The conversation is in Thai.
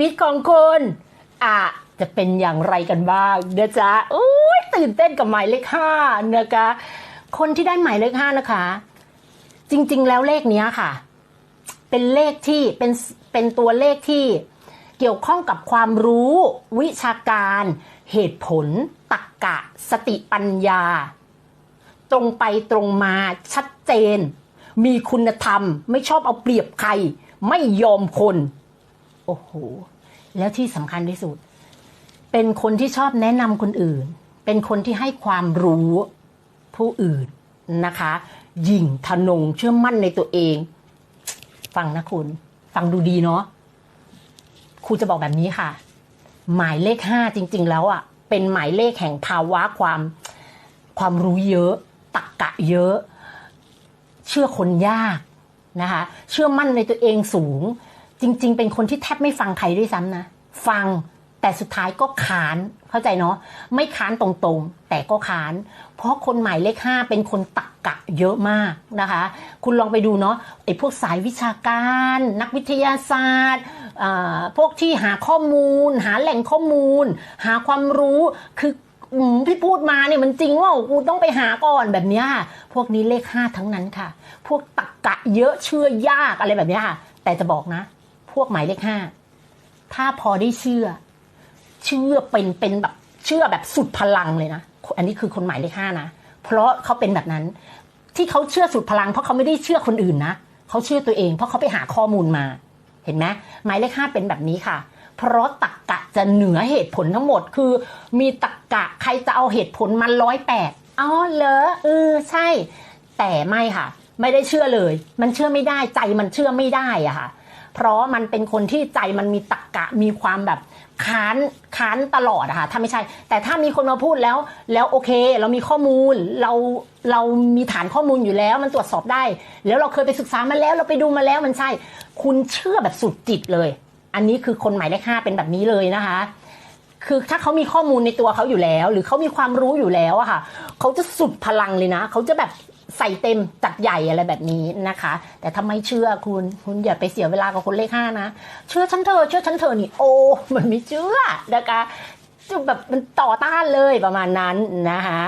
วิตของคุณอะจะเป็นอย่างไรกันบ้างนะจ๊ะอุ้ยตื่นเต้นกับหมายเลขห้านะคะ คนที่ได้หมายเลขห้านะคะ จริง ๆ แล้วเลขเนี้ยค่ะ เป็นเลขที่เป็นเป็นตัวเลขที่เกี่ยวข้องกับความรู้ วิชาการ เหตุผล ตรรกกะ สติปัญญา ตรงไปตรงมาชัดเจน มีคุณธรรม ไม่ชอบเอาเปรียบใคร ไม่ยอมคน อ้โห แล้วที่สำคัญที่สุด เป็นคนที่ชอบแนะนำคนอื่น เป็นคนที่ให้ความรู้ผู้อื่นนะคะยิ่งทะนงเชื่อมั่นในตัวเอง ฟังนะคุณ ฟังดูดีเนาะครูจะบอกแบบนี้ค่ะ หมายเลขห้าจริง ๆ แล้วอะ เป็นหมายเลขแห่งภาวะความความรู้เยอะ ตักกะเยอะ เชื่อคนยากนะคะ เชื่อมั่นในตัวเองสูง จริง ๆ เป็นคนที่แทบไม่ฟังใครด้วยซ้ำนะ ฟังแต่สุดท้ายก็ขานเข้าใจเนาะไม่ค้านตรงๆ แต่ก็ขาน เพราะคนหมายเลขห้าเป็นคนตักกะเยอะมากนะคะ คุณลองไปดูเนาะไอ้พวกสายวิชาการ นักวิทยาศาสตร์พวกที่หาข้อมูล หาแหล่งข้อมูล หาความรู้คืออืมที่พูดมาเนี่ยมันจริงว่ากูต้องไปหาก่อนแบบนี้ค่ะพวกนี้เลขห้าทั้งนั้นค่ะ พวกตักกะเยอะเชื่อยากอะไรแบบนี้ค่ะ แต่จะบอกนะ พวกหมายเลขห้าถ้าพอได้เชื่อ เชื่อเป็นเป็นแบบเชื่อแบบสุดพลังเลยนะอันนี้คือคนหมายเลขห้านะเพราะเขาเป็นแบบนั้น ที่เขาเชื่อสุดพลัง เพราะเขาไม่ได้เชื่อคนอื่นนะเขาเชื่อตัวเอง เพราะเขาไปหาข้อมูลมา เห็นไหมหมายเลขห้าเป็นแบบนี้ค่ะ เพราะตักกะจะเหนือเหตุผลทั้งหมด คือมีตักกะใครจะเอาเหตุผลมาร้อยแปดอ๋อเหรอเออใช่ แต่ไม่ค่ะ ไม่ได้เชื่อเลย มันเชื่อไม่ได้ใจมันเชื่อไม่ได้อะค่ะ เพราะมันเป็นคนที่ใจมันมีตักกะมีความแบบค้านค้านตลอดอะค่ะถ้าไม่ใช่ แต่ถ้ามีคนมาพูดแล้ว แล้วโอเค เรามีข้อมูลเราเรามีฐานข้อมูลอยู่แล้ว มันตรวจสอบได้ แล้วเราเคยไปศึกษามาแล้ว เราไปดูมาแล้วมันใช่ คุณเชื่อแบบสุดจิตเลย อันนี้คือคนหมายเลขห้าเป็นแบบนี้เลยนะคะ คือถ้าเขามีข้อมูลในตัวเขาอยู่แล้ว หรือเขามีความรู้อยู่แล้วอะค่ะเขาจะสุดพลังเลยนะเขาจะแบบ ใส่เต็มจัดใหญ่อะไรแบบนี้นะคะ แต่ถ้าไม่เชื่อคุณคุณอย่าไปเสียเวลากับคนเลขห้านะ เชื่อฉันเถอะเชื่อฉันเถอะนี่โอ้มันไม่เชื่อนะคะจะแบบมันต่อต้านเลยประมาณนั้นนะคะ